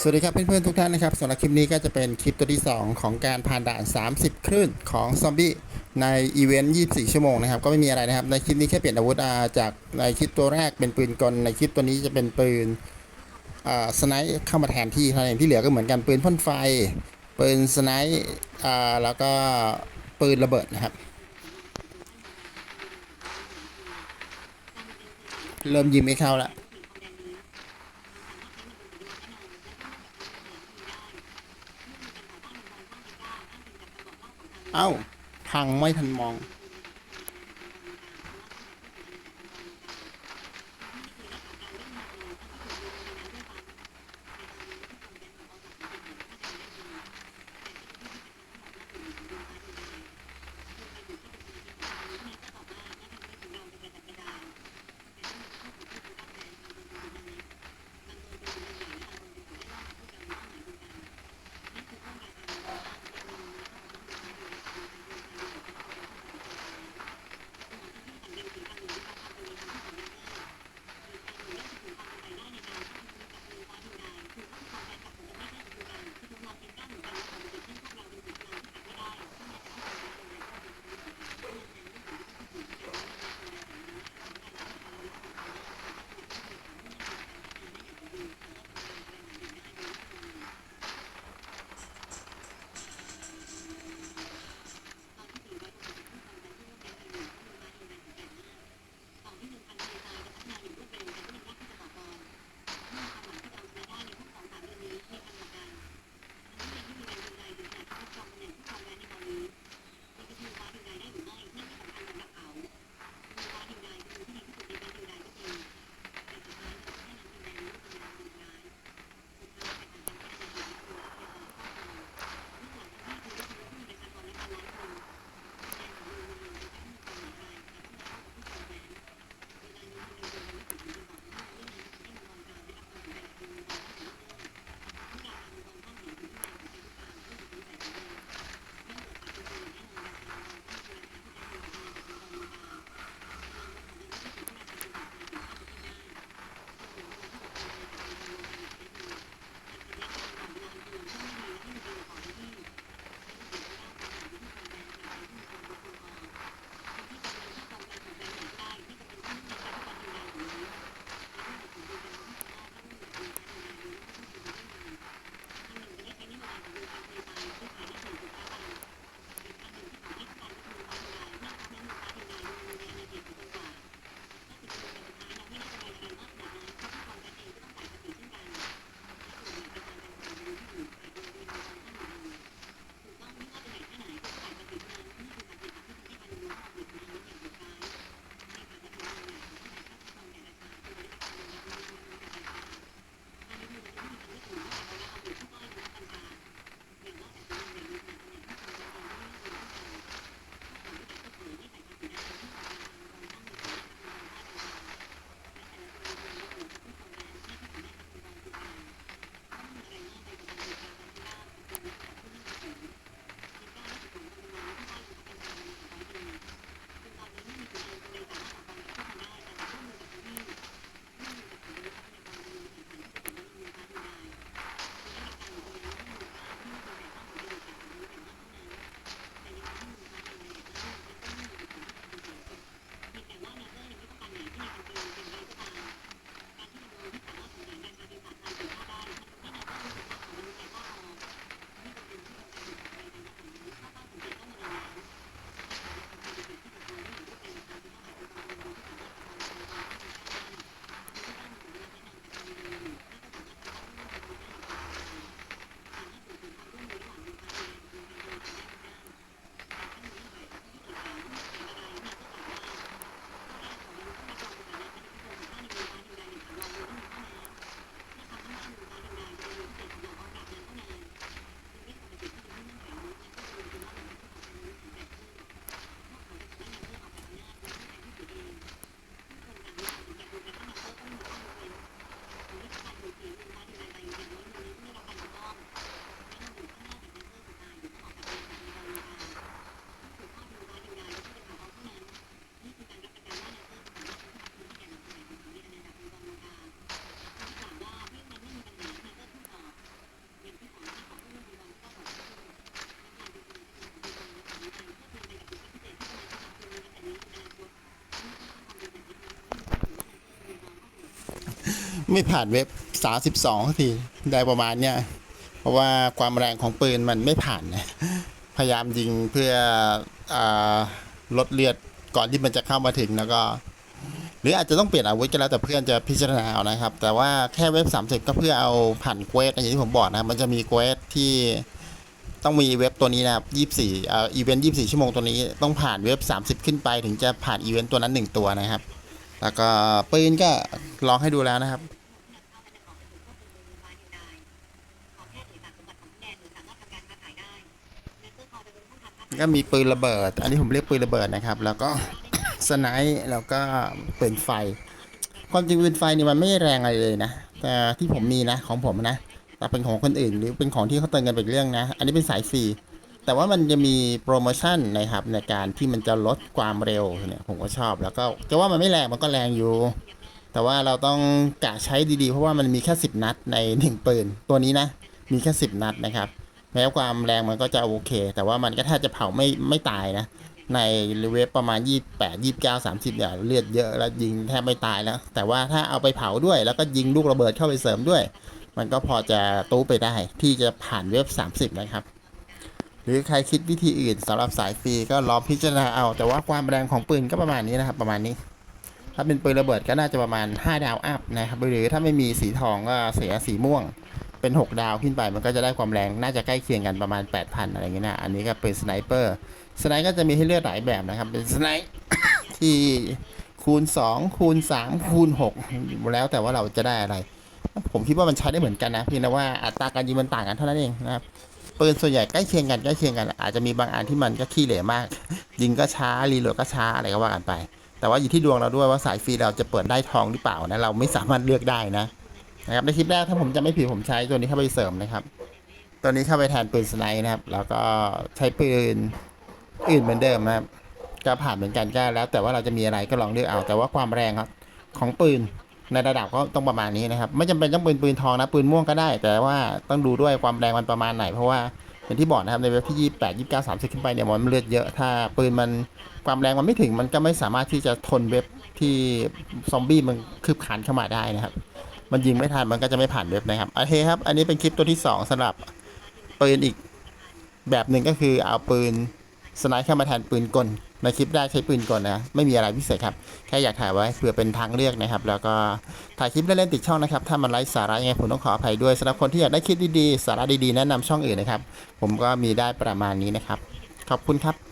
สวัสดีครับเพื่อนๆทุกท่านนะครับสำหรับคลิปนี้ก็จะเป็นคลิปตัวที่ 2 ของการผ่านด่าน 30 คลื่นของซอมบี้ในอีเวนต์ 24 ชั่วโมงนะครับ ก็ไม่มีอะไรนะครับ ในคลิปนี้แค่เปลี่ยนอาวุธอาจากในคลิปตัวแรกเป็นปืนกลในคลิปตัวนี้จะเป็นปืนสไนป์เข้ามาแทนที่เท่านั้นเองที่เหลือก็เหมือนกันปืนพ่นไฟ ปืนสไนป์แล้วก็ปืนระเบิดนะครับ เริ่มยิงไม่เข้าละ เอ้า พังไม่ทันมอง ไม่ผ่านเว็บ 32ทีได้ประมาณเนี้ยเพราะว่าความแรงของปืนมันไม่ผ่านนะพยายามยิงเพื่ออลดเลือดก่อนที่มันจะเข้ามาถึงแล้วก็ หรืออาจจะต้องเปลี่ยนอาวุธก็แล้วแต่เพื่อนจะพิจารณาเอานะครับ แต่ว่าแค่เว็บ 30 ก็เพื่อเอาผ่านเควสอย่างที่ผมบอกนะครับมันจะมีเควสที่ต้องมีเว็บตัวนี้นะครับ24เอ่ออีเวนต์24 ชั่วโมงตัวนี้ต้องผ่านเว็บ 30 ขึ้นไปถึงจะผ่านอีเวนต์ตัวนั้น 1 ตัวนะครับ แล้วก็ปืนก็ลองให้ดูแล้วนะครับ ก็มีปืนระเบิด อันนี้ผมเรียกปืนระเบิดนะครับ แล้วก็สไนป์แล้วก็ปืนไฟ ความจริงปืนไฟนี่มันไม่แรงอะไรเลยนะ แต่ที่ผมมีนะของผมนะแต่เป็นของคนอื่น หรือเป็นของที่เขาเตือนกันเป็นเรื่องนะ อันนี้เป็นสายฟรีแต่ว่ามันจะมีโปรโมชั่นนะครับในการที่มันจะลดความเร็วเนี่ยผมก็ชอบแล้วก็จะว่ามันไม่แรงมันก็แรงอยู่ แต่ว่าเราต้องกะใช้ดีๆ เพราะว่ามันมีแค่ 10 นัดในหนึ่งปืนตัวนี้นะมีแค่ 10 นัดนะครับ แม้ความแรงมันก็จะโอเค แต่ว่ามันก็แทบจะเผาไม่ไม่ตายนะ ในเวฟประมาณ 28 29 30เนี่ยเลือดเยอะแล้วยิงแทบไม่ตายแล้ว แต่ว่าถ้าเอาไปเผาด้วย แล้วก็ยิงลูกระเบิดเข้าไปเสริมด้วย มันก็พอจะตู้ไปได้ที่จะผ่านเวฟ30 นะครับหรือใครคิดวิธีอื่นสำหรับสายฟรีก็ลองพิจารณาเอา แต่ว่าความแรงของปืนก็ประมาณนี้นะครับ ประมาณนี้ ถ้าเป็นปืนระเบิดก็น่าจะประมาณ 5 ดาวอัพนะครับหรือถ้าไม่มีสีทองก็เสียสีม่วง เป็น 6 ดาวขึ้นไปมันก็จะได้ความแรงน่าจะใกล้เคียงกันประมาณ 8,000 อะไรเงี้ยนะอันนี้ก็เป็นสไนเปอร์สไนก็จะมีให้เลือกหลายแบบนะครับเป็นสไนที่คูณ 2 คูณ 3 คูณ 6 แล้วแต่ว่าเราจะได้อะไร ผมคิดว่ามันใช้ได้เหมือนกันนะเพียงแต่ว่าอัตราการยิงมันต่างกันเท่านั้นเองนะครับปืนส่วนใหญ่ใกล้เคียงกันใกล้เคียงกัน อาจจะมีบางอันที่มันก็ขี้เหร่มาก ยิงก็ช้ารีโหลดก็ช้าอะไรก็ว่ากันไป แต่ว่าอยู่ที่ดวงเราด้วยว่าสายฟรีเราจะเปิดได้ทองหรือเปล่านะเราไม่สามารถเลือกได้นะ นะครับในคลิปแรกถ้าผมจะไม่ผิดผมใช้ตัวนี้เข้าไปเสริมนะครับ ตัวนี้เข้าไปแทนปืนสไนป์นะครับ แล้วก็ใช้ปืนอื่นเหมือนเดิมนะครับก็ผ่านเหมือนกันก็แล้ว แต่ว่าเราจะมีอะไรก็ลองเลือกเอาแต่ว่าความแรงครับของปืนในระดับก็ต้องประมาณนี้นะครับ ไม่จำเป็นต้องปืนปืนทองนะปืนม่วงก็ได้ แต่ว่าต้องดูด้วยความแรงมันประมาณไหน เพราะว่าอย่างที่บอกนะครับในเว็บที่ 28 29 30 ขึ้นไปเนี่ยมันเลือดเยอะ ถ้าปืนมันความแรงมันไม่ถึงมันก็ไม่สามารถที่จะทนเว็บที่ซอมบี้มันคืบคลานเข้ามาได้นะครับ มันยิงไม่ทันมันก็จะไม่ผ่านเว็บนะครับโอเคครับ อันนี้เป็นคลิปตัวที่ 2สำหรับปืนอีกแบบหนึ่งก็คือเอาปืนสไนป์เข้ามาแทนปืนกลในคลิปแรกใช้ปืนกลนะไม่มีอะไรพิเศษครับ แค่อยากถ่ายไว้เพื่อเป็นทางเลือกนะครับ แล้วก็ถ่ายคลิปเล่นๆติดช่องนะครับ ถ้ามันไร้สาระยังไงผมต้องขออภัยด้วยสำหรับคนที่อยากได้คลิปดีๆ สาระดีๆ แนะนำช่องอื่นนะครับ ผมก็มีได้ประมาณนี้นะครับ ขอบคุณครับ